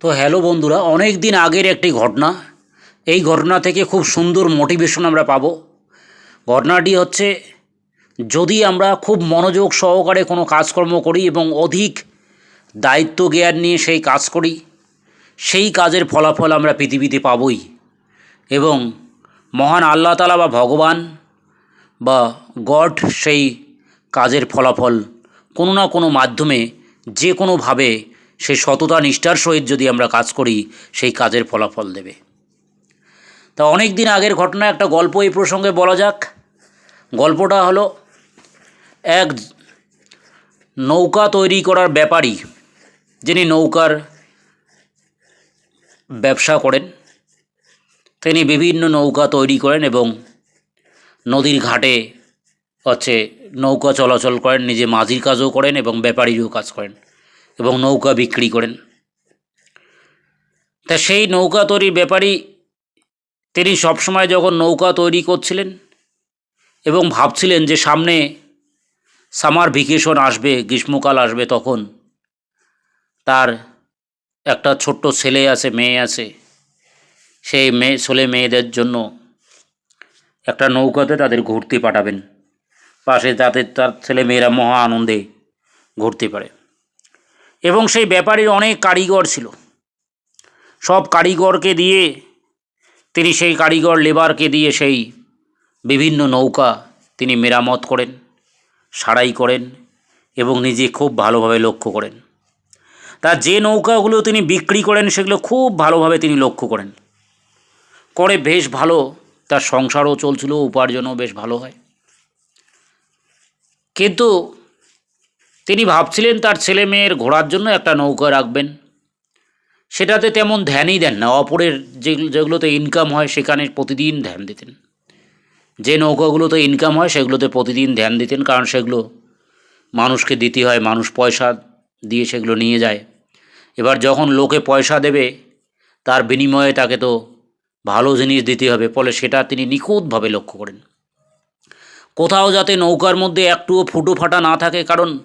তো হ্যালো বন্ধুরা অনেক দিন আগের একটি ঘটনা। এই ঘটনা থেকে খুব সুন্দর মোটিভেশন আমরা পাবো। ঘটনাটি হচ্ছে, যদি আমরা খুব মনোযোগ সহকারে কোনো কাজকর্ম করি এবং অধিক দায়িত্ব জ্ঞান নিয়ে সেই কাজ করি, সেই কাজের ফলাফল আমরা পৃথিবীতে পাবই। এবং মহান আল্লাহ তালা বা ভগবান বা গড সেই কাজের ফলাফল কোনো না কোনো মাধ্যমে যে কোনোভাবে সেই সততা, নিষ্ঠার সহিত যদি আমরা কাজ করি, সেই কাজের ফলাফল দেবে। তা অনেক দিন আগের ঘটনা, একটা গল্প এই প্রসঙ্গে বলা যাক। গল্পটা হলো, এক নৌকা তৈরি করার ব্যাপারী, যিনি নৌকার ব্যবসা করেন, তিনি বিভিন্ন নৌকা তৈরি করেন এবং নদীর ঘাটে হচ্ছে নৌকা চলাচল করেন, নিজে মাঝির কাজও করেন এবং ব্যাপারীরও কাজ করেন। এবং নৌকা বিক্রি করেন। তা সেই নৌকা তৈরির ব্যাপারী তিনি সবসময় যখন নৌকা তৈরি করছিলেন এবং ভাবছিলেন যে সামনে সামার ভ্যাকেশন আসবে, গ্রীষ্মকাল আসবে তখন তার একটা ছোট্ট ছেলে আছে, মেয়ে আছে। সেই মেয়ে, ছেলে মেয়েদের জন্য একটা নৌকাতে তাদের ঘুরতে পাঠাবেন। পাশে যাতে তার ছেলে মেয়েরা মহা আনন্দে ঘুরতে পারে। এবং সেই ব্যাপারীর অনেক কারিগর ছিল। সব কারিগরকে দিয়ে, তিনি সেই কারিগর লেবারকে দিয়ে সেই বিভিন্ন নৌকা তিনি মেরামত করেন, সারাই করেন এবং নিজে খুব ভালোভাবে লক্ষ্য করেন। তার যে নৌকাগুলো তিনি বিক্রি করেন সেগুলো খুব ভালোভাবে তিনি লক্ষ্য করেন। করে বেশ ভালো, তার সংসারও চলছিল, উপার্জনও বেশ ভালো হয়। কিন্তু তিনি ভাবছিলেন তার ছেলে মেয়ের ঘোরার জন্য একটা নৌকা রাখবেন। সেটাতে তেমন ধ্যানই দেন না। অপরের যেগুলো যেগুলোতে ইনকাম হয় সেখানে প্রতিদিন ধ্যান দিতেন। যে নৌকাগুলোতে ইনকাম হয় সেগুলোতে প্রতিদিন ধ্যান দিতেন, কারণ সেগুলো মানুষকে দিতে হয়, মানুষ পয়সা দিয়ে সেগুলো নিয়ে যায়। এবার যখন লোকে পয়সা দেবে, তার বিনিময়ে তাকে তো ভালো জিনিস দিতে হবে, ফলে সেটা তিনি নিখুঁতভাবে লক্ষ্য করেন। কোথাও যাতে নৌকার মধ্যে একটুও ফুটো ফাটা না থাকে, কারণ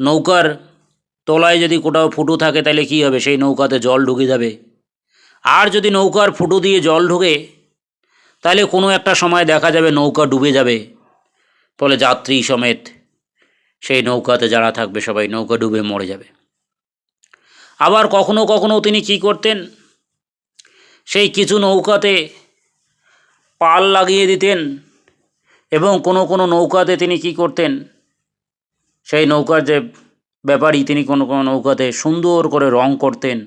নৌকার তলায় যদি কোথাও ফুটো থাকে, তাহলে কী হবে? সেই নৌকাতে জল ঢুকে যাবে। আর যদি নৌকার ফুটো দিয়ে জল ঢুকে, তাহলে কোনো একটা সময় দেখা যাবে নৌকা ডুবে যাবে। ফলে যাত্রী সমেত সেই নৌকাতে যারা থাকবে, সবাই নৌকা ডুবে মরে যাবে। আবার কখনো কখনো তিনি কি করতেন? সেই কিছু নৌকাতে পাল লাগিয়ে দিতেন এবং কোনো কোনো নৌকাতে তিনি কি করতেন? সেই নৌকার যে ব্যাপারী তিনি কোনো কোনো নৌকাতে সুন্দর করে রং করতেন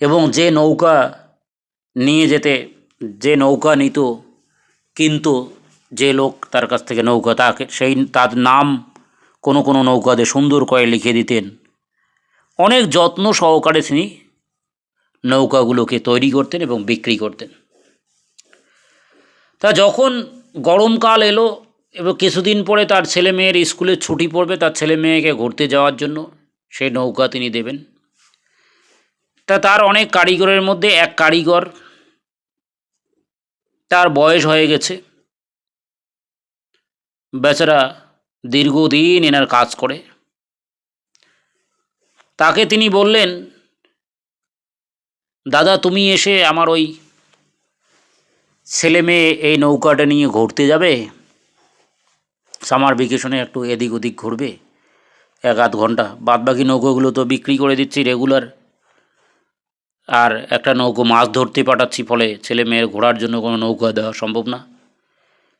এবং যে নৌকা নিয়ে যেতে, যে নৌকা নিত, কিন্তু যে লোক তার কাছ থেকে নৌকা তাকে, সেই তার নাম কোনো কোনো নৌকাতে সুন্দর করে লিখে দিতেন। অনেক যত্ন সহকারে তিনি নৌকাগুলোকে তৈরি করতেন এবং বিক্রি করতেন। তা যখন গরমকাল এলো এবং কিছুদিন পরে তার ছেলে মেয়ের স্কুলে ছুটি পড়বে তার ছেলে মেয়েকে ঘুরতে যাওয়ার জন্য। সেই নৌকা তিনি দেবেন। তা তার অনেক কারিগরের মধ্যে এক কারিগর তার বয়স হয়ে গেছে। বেচারা দীর্ঘদিন এনার কাজ করে। তাকে তিনি বললেন, দাদা, তুমি এসে আমার ওই ছেলে মেয়ে এই নৌকাটা নিয়ে ঘুরতে যাবে? সামার ভ্যাকেশনে একটু এদিক ওদিক ঘুরবে, এক আধ ঘণ্টা। বাদ বাকি নৌকোগুলো তো বিক্রি করে দিচ্ছি রেগুলার আর একটা নৌকো মাছ ধরতে পাঠাচ্ছি, ফলে ছেলে মেয়ের ঘোরার জন্য কোনো নৌকা দেওয়া সম্ভব না।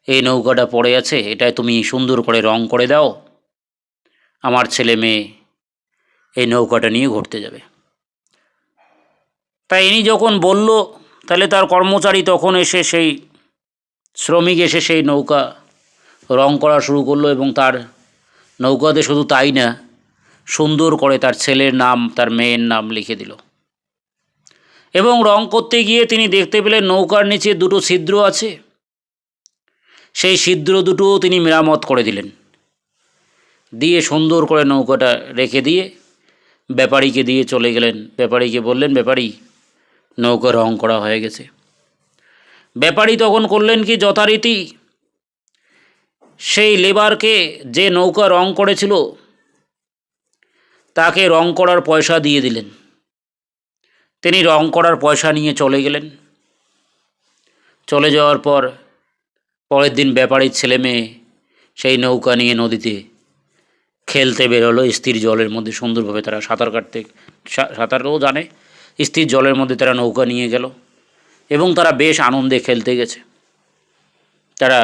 এই নৌকাটা পড়ে আছে, এটাই তুমি সুন্দর করে রং করে দাও। আমার ছেলে মেয়ে এই নৌকাটা নিয়ে ঘুরতে যাবে। তাই ইনি যখন বলল, তাহলে তার কর্মচারী তখন এসে সেই শ্রমিক এসে সেই নৌকা রং করা শুরু করল এবং তার নৌকাতে শুধু তাই না, সুন্দর করে তার ছেলের নাম, তার মেয়ের নাম লিখে দিল। এবং রং করতে গিয়ে তিনি দেখতে পেলেন নৌকার নিচে দুটো ছিদ্র আছে। সেই ছিদ্র দুটোও তিনি মেরামত করে দিলেন। দিয়ে সুন্দর করে নৌকাটা রেখে দিয়ে ব্যাপারীকে দিয়ে চলে গেলেন। ব্যাপারীকে বললেন, ব্যাপারী, নৌকা রং করা হয়ে গেছে। ব্যাপারী তখন করলেন কি, যথারীতি সেই লেবারকে যে নৌকা রং করেছিল, তাকে রং করার পয়সা দিয়ে দিলেন। তিনি রং করার পয়সা নিয়ে চলে গেলেন। চলে যাওয়ার পর পরের দিন ব্যাপারীর ছেলে মেয়ে সেই নৌকা নিয়ে নদীতে খেলতে বেরোলো। স্থির জলের মধ্যে সুন্দরভাবে তারা সাঁতার কাটতে সাঁতারও জানে। স্থির জলের মধ্যে তারা নৌকা নিয়ে গেল এবং তারা বেশ আনন্দে খেলতে গেছে। তারা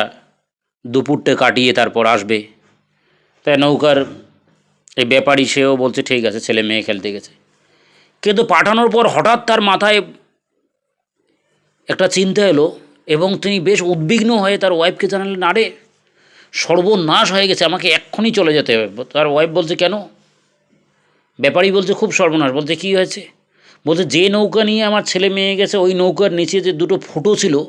দুপুরটে কাটিয়ে তারপর আসবে। তাই নৌকার এই ব্যাপারী সেও বলছে, ঠিক আছে, ছেলে মেয়ে খেলতে গেছে। কিন্তু পাঠানোর পর হঠাৎ তার মাথায় একটা চিন্তা এলো এবং তিনি বেশ উদ্বিগ্ন হয়ে তার ওয়াইফকে জানালেন, আরে, সর্বনাশ হয়ে গেছে, আমাকে এক্ষুনি চলে যেতে হবে। তার ওয়াইফ বলছে, কেন? ব্যাপারী বলছে, খুব সর্বনাশ। বলছে, কী হয়েছে? বলছে, যে নৌকা নিয়ে আমার ছেলে মেয়ে গেছে, ওই নৌকার নিচে যে দুটো ফুটো ছিল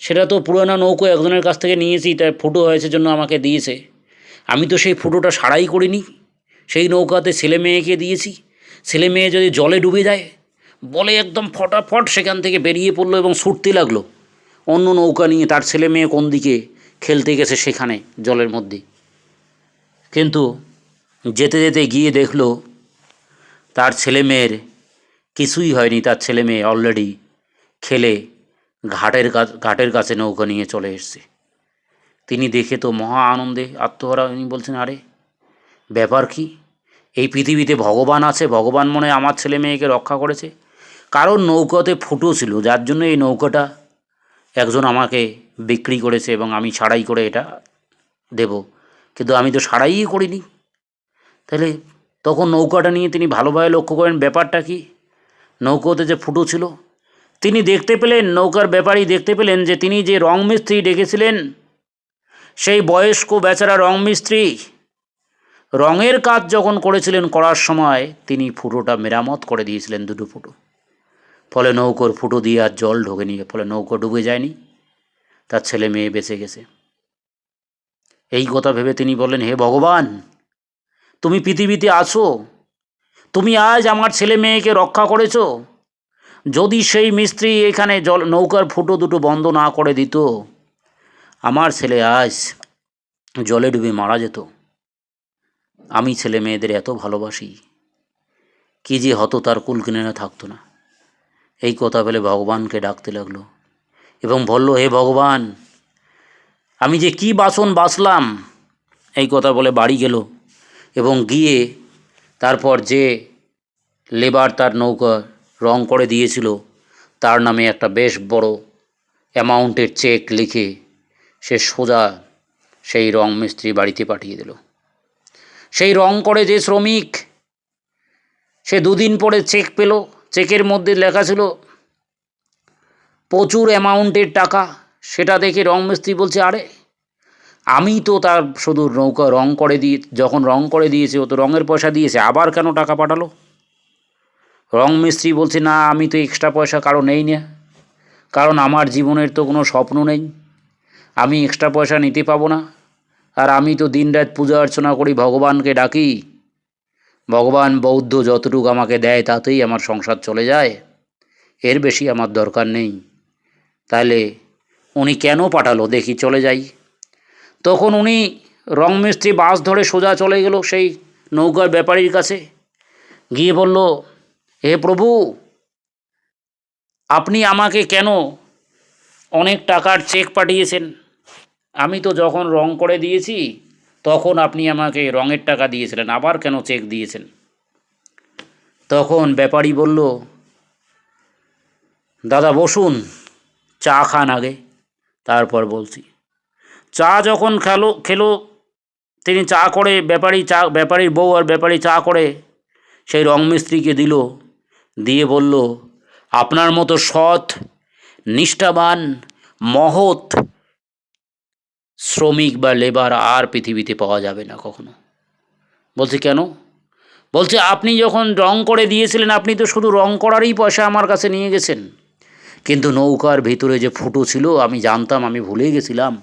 সেটা তো পুরানো নৌকো একজনের কাছ থেকে নিয়েছি, তার ফুটো হয়েছে জন্য আমাকে দিয়েছে। আমি তো সেই ফুটোটা সারাই করিনি। সেই নৌকাতে ছেলে মেয়েকে দিয়েছি। ছেলে মেয়ে যদি জলে ডুবে যায়, বলে একদম ফটাফট সেখান থেকে বেরিয়ে পড়ল এবং ছুটতে লাগল। অন্য নৌকা নিয়ে তার ছেলে মেয়ে কোন দিকে খেলতে গেছে সেখানে জলের মধ্যে। কিন্তু যেতে যেতে গিয়ে দেখল, তার ছেলে মেয়ের কিছুই হয়নি। তার ছেলে মেয়ে অলরেডি খেলে ঘাটের কাছ, ঘাটের কাছে নৌকা নিয়ে চলে এসছে। তিনি দেখে তো মহা আনন্দে আত্মহারা। উনি বলছেন, আরে, ব্যাপার কি? এই পৃথিবীতে ভগবান আছে, ভগবান মনে আমার ছেলে মেয়েকে রক্ষা করেছে। কারণ নৌকাতে ফুটো ছিল, যার জন্য এই নৌকাটা একজন আমাকে বিক্রি করেছে এবং আমি ছাড়াই করে এটা দেব। কিন্তু আমি তো সারাইই করিনি। তাহলে তখন নৌকাটা নিয়ে তিনি ভালোভাবে লক্ষ্য করেন। ব্যাপারটা কি? নৌকোতে যে ফুটো ছিল তিনি দেখতে পেলেন, নৌকার ব্যাপারী দেখতে পেলেন যে তিনি যে রং মিস্ত্রি ডেকেছিলেন, সেই বয়স্ক বেচারা রং মিস্ত্রি। রঙের কাজ যখন করেছিলেন করার সময়, তিনি ফুটোটা মেরামত করে দিয়েছিলেন দুটো ফুটো। ফলে নৌকোর ফুটো দিয়ে আর জল ঢোকেনি, ফলে নৌকো ডুবে যায়নি, তার ছেলে মেয়ে বেঁচে গেছে। এই কথা ভেবে তিনি বললেন, হে ভগবান, তুমি পৃথিবীতে আছো, তুমি আজ আমার ছেলে মেয়েকে রক্ষা করেছ যদি সেই মিস্ত্রি এখানে জল, নৌকার ফুটো দুটো বন্ধ না করে দিত, আমার ছেলে আজ জলে ডুবে মারা যেত। আমি ছেলে মেয়েদের এত ভালোবাসি, কি যে হতো তার কুল কিনে না থাকতো না। এই কথা বলে ভগবানকে ডাকতে লাগল এবং বলল, হে ভগবান, আমি যে কি বাসন বাসলাম এই কথা বলে বাড়ি গেল এবং গিয়ে তারপর যে লেবার তার নৌকা রং করে দিয়েছিল। তার নামে একটা বেশ বড় অ্যামাউন্টের চেক লিখে সে সোজা সেই রং মিস্ত্রি বাড়িতে পাঠিয়ে দিল। সেই রং করে যে শ্রমিক, সে দুদিন পরে চেক পেল। চেকের মধ্যে লেখা ছিল, প্রচুর অ্যামাউন্টের টাকা। সেটা দেখে রং মিস্ত্রি বলছে, আরে, আমি তো তার শুধু নৌকা রং করে দিয়ে, যখন রং করে দিয়েছে, ও তো রঙের পয়সা দিয়েছে, আবার কেন টাকা পাঠালো? রং মিস্ত্রি বলছে, না, আমি তো এক্সট্রা পয়সা কারও নেই না। কারণ আমার জীবনের তো কোনো স্বপ্ন নেই। আমি এক্সট্রা পয়সা নিতে পাবো না। আর আমি তো দিনরাত পূজা অর্চনা করি, ভগবানকে ডাকি। ভগবান বৌদ্ধ যতটুকু আমাকে দেয়, তাতেই আমার সংসার চলে যায়। এর বেশি আমার দরকার নেই। তাহলে উনি কেন পাঠালো? দেখি, চলে যাই। তখন উনি রং মিস্ত্রি বাস ধরে সোজা চলে গেল সেই নৌকার ব্যাপারীর কাছে। গিয়ে বলল হে প্রভু, আপনি আমাকে কেন অনেক টাকার চেক পাঠিয়েছেন? আমি তো যখন রং করে দিয়েছি, তখন আপনি আমাকে রঙের টাকা দিয়েছিলেন, আবার কেন চেক দিয়েছেন? তখন ব্যাপারী বলল, দাদা, বসুন, চা খান আগে। তারপর বলছি, চা যখন খেলো খেলো, তিনি চা করে, ব্যাপারী চা, ব্যাপারীর বউ আর ব্যাপারী চা করে, সেই রং মিস্ত্রিকে দিল দিয়ে বলল, আপনার মতো সৎ, নিষ্ঠাবান, মহৎ শ্রমিক বা লেবার আর পৃথিবীতে পাওয়া যাবে না কখনো। বলছে, কেন? বলছে, আপনি যখন রং করে দিয়েছিলেন, আপনি তো শুধু রং করারই পয়সা আমার কাছে নিয়ে গেছেন। কিন্তু নৌকার ভিতরে যে ফুটো ছিল, আমি জানতাম, আমি ভুলে গেছিলাম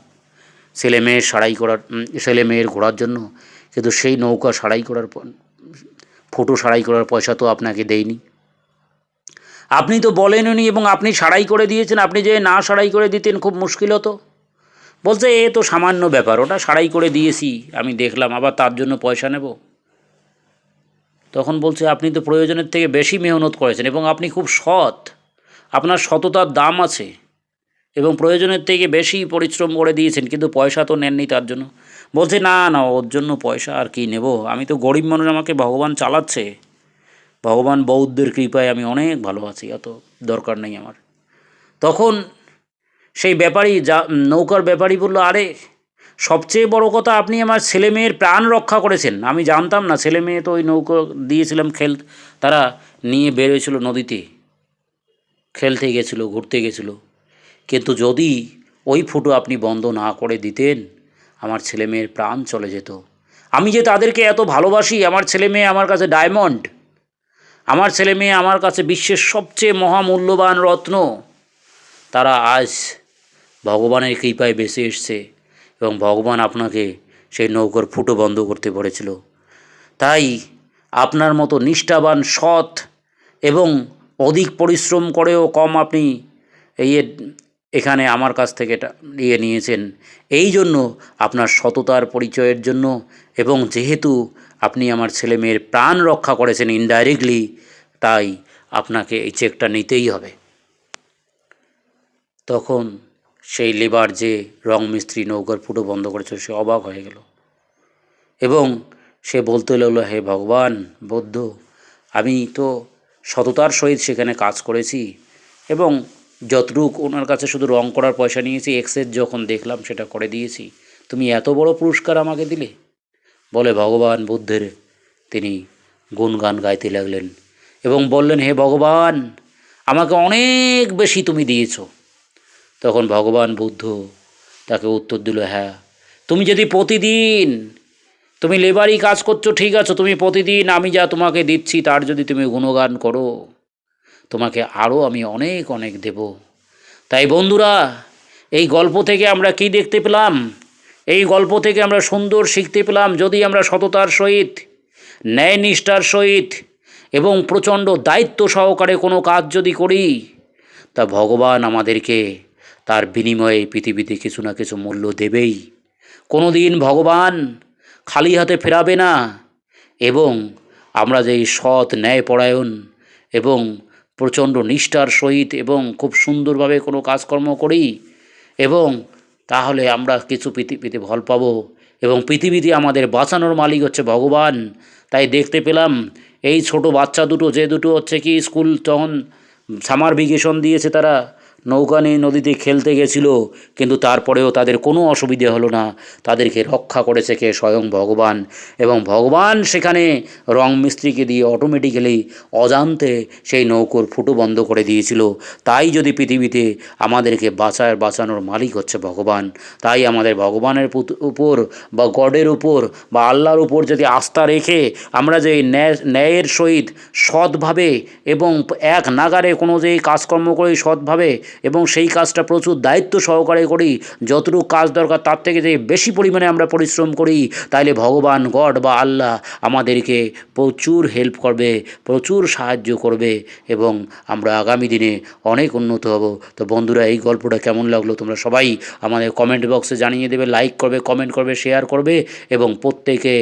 ছেলে মেয়ের সারাই করার ছেলে মেয়ের ঘোরার জন্য। কিন্তু সেই নৌকা সারাই করার ফুটো সারাই করার পয়সা তো আপনাকে দেয়নি। আপনি তো বলেননি এবং আপনি সারাই করে দিয়েছেন, আপনি যে না সারাই করে দিতেন খুব মুশকিল হতো। বলছে, এ তো সামান্য ব্যাপার, ওটা সারাই করে দিয়েছি, আমি দেখলাম, আবার তার জন্য পয়সা নেব। তখন বলছে, আপনি তো প্রয়োজনের থেকে বেশি মেহনত করেছেন এবং আপনি খুব সৎ, আপনার সততার দাম আছে এবং প্রয়োজনের থেকে বেশি পরিশ্রম করে দিয়েছেন, কিন্তু পয়সা তো নেননি তার জন্য। বলছে, না না, ওর জন্য পয়সা আর কি নেব? আমি তো গরিব মানুষ, আমাকে ভগবান চালাচ্ছে। ভগবান বৌদ্ধের কৃপায় আমি অনেক ভালো আছি অত দরকার নেই আমার। তখন সেই ব্যাপারী যা, নৌকার ব্যাপারী বলল, আরে, সবচেয়ে বড় কথা আপনি আমার ছেলে মেয়ের প্রাণ রক্ষা করেছেন। আমি জানতাম না, ছেলে মেয়ে তো ওই নৌকো দিয়েছিলাম খেল, তারা নিয়ে বেরোয়েছিল নদীতে। খেলতে গেছিল, ঘুরতে গেছিল। কিন্তু যদি ওই ফুটো আপনি বন্ধ না করে দিতেন, আমার ছেলে মেয়ের প্রাণ চলে যেত। আমি যে তাদেরকে এত ভালোবাসি, আমার ছেলে মেয়ে আমার কাছে ডায়মন্ড আমার ছেলে মেয়ে আমার কাছে বিশ্বের সবচেয়ে মহামূল্যবান রত্ন। তারা আজ ভগবানের কৃপায় বেঁচে এসছে এবং ভগবান আপনাকে সেই নৌকোর ফুটো বন্ধ করতে বলেছিল। তাই আপনার মতো নিষ্ঠাবান, সৎ এবং অধিক পরিশ্রম করেও কম আপনি এই এখানে আমার কাছ থেকে ইয়ে নিয়েছেন। এই জন্য আপনার সততার পরিচয়ের জন্য এবং যেহেতু আপনি আমার ছেলে মেয়ের প্রাণ রক্ষা করেছেন ইনডাইরেক্টলি তাই আপনাকে এই চেকটা নিতেই হবে। তখন সেই লেবার যে রং মিস্ত্রি নৌকার ফুটো বন্ধ করেছিল, সে অবাক হয়ে গেল। এবং সে বলতে লাগল, হে ভগবান, বৌদ্ধ, আমি তো সততার সহিত সেখানে কাজ করেছি এবং যতটুক ওনার কাছে শুধু রং করার পয়সা নিয়েছি এক্সের যখন দেখলাম সেটা করে দিয়েছি, তুমি এত বড় পুরস্কার আমাকে দিলে? বলে, ভগবান বুদ্ধের তিনি গুণগান গাইতে লাগলেন এবং বললেন, হে ভগবান, আমাকে অনেক বেশি তুমি দিয়েছ। তখন ভগবান বুদ্ধ তাকে উত্তর দিল হ্যাঁ তুমি যদি প্রতিদিন, তুমি লেবারই কাজ করছ, ঠিক আছে, তুমি প্রতিদিন আমি যা তোমাকে দিচ্ছি, তার যদি তুমি গুণগান করো, তোমাকে আরও আমি অনেক অনেক দেব। তাই বন্ধুরা, এই গল্প থেকে আমরা কি দেখতে পেলাম? এই গল্প থেকে আমরা সুন্দর শিখতে পেলাম যদি আমরা সততার সহিত, ন্যায় নিষ্ঠার সহিত এবং প্রচণ্ড দায়িত্ব সহকারে কোনো কাজ যদি করি, তা ভগবান আমাদেরকে তার বিনিময়ে পৃথিবীতে কিছু না কিছু মূল্য দেবেই। কোনো দিন ভগবান খালি হাতে ফেরাবে না এবং আমরা যে সৎ ন্যায়পরায়ণ এবং প্রচণ্ড নিষ্ঠার সহিত এবং খুব সুন্দরভাবে কোনো কাজকর্ম করি এবং তাহলে আমরা কিছু পৃথিবীতে ফল পাবো। এবং পৃথিবীতে আমাদের বাঁচানোর মালিক হচ্ছে ভগবান। তাই দেখতে পেলাম, এই ছোট বাচ্চা দুটো, যে দুটো হচ্ছে কি, স্কুল তখন সামার ভ্যাকেশন দিয়েছে তারা। নৌকা নিয়ে নদীতে খেলতে গেছিল, কিন্তু তারপরেও তাদের কোনো অসুবিধে হলো না। তাদেরকে রক্ষা করেছে কে? স্বয়ং ভগবান। এবং ভগবান সেখানে রং মিস্ত্রিকে দিয়ে অটোমেটিক্যালি অজান্তে সেই নৌকোর ফুটো বন্ধ করে দিয়েছিল। তাই যদি পৃথিবীতে আমাদেরকে বাঁচার বাঁচানোর মালিক হচ্ছে ভগবান। তাই আমাদের ভগবানের উপর বা গডের উপর বা আল্লাহর উপর যদি আস্থা রেখে আমরা যে ন্যায়, ন্যায়ের সহিত সৎভাবে এবং এক নাগারে কোনো যে কাজকর্ম করি সৎভাবে এবং সেই কাজটা প্রচুর দায়িত্ব সহকারে করি। যতটুকু কাজ দরকার তার থেকে যে বেশি পরিমাণে আমরা পরিশ্রম করি, তাইলে ভগবান, গড বা আল্লাহ আমাদেরকে প্রচুর হেল্প করবে, প্রচুর সাহায্য করবে এবং আমরা আগামী দিনে অনেক উন্নত হব। তো বন্ধুরা, এই গল্পটা কেমন লাগল তোমরা সবাই আমাদের কমেন্ট বক্সে জানিয়ে দেবে লাইক করবে কমেন্ট করবে শেয়ার করবে এবং প্রত্যেকে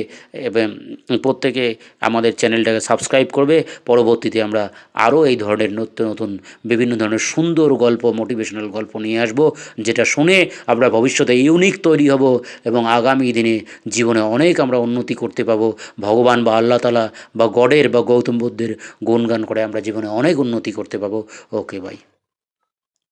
প্রত্যেকে আমাদের চ্যানেলটাকে সাবস্ক্রাইব করবে। পরবর্তীতে আমরা আরও এই ধরনের নতুন নতুন, বিভিন্ন ধরনের সুন্দর গল্প মোটিভেশনাল গল্প নিয়ে আসব, যেটা শুনে আমরা ভবিষ্যতে ইউনিক তৈরি হব এবং আগামী দিনে জীবনে অনেক আমরা উন্নতি করতে পাবো। ভগবান বা আল্লাহ তালা বা গডের বা গৌতম বুদ্ধের গুণগান করে আমরা জীবনে অনেক উন্নতি করতে পাবো। Okay bye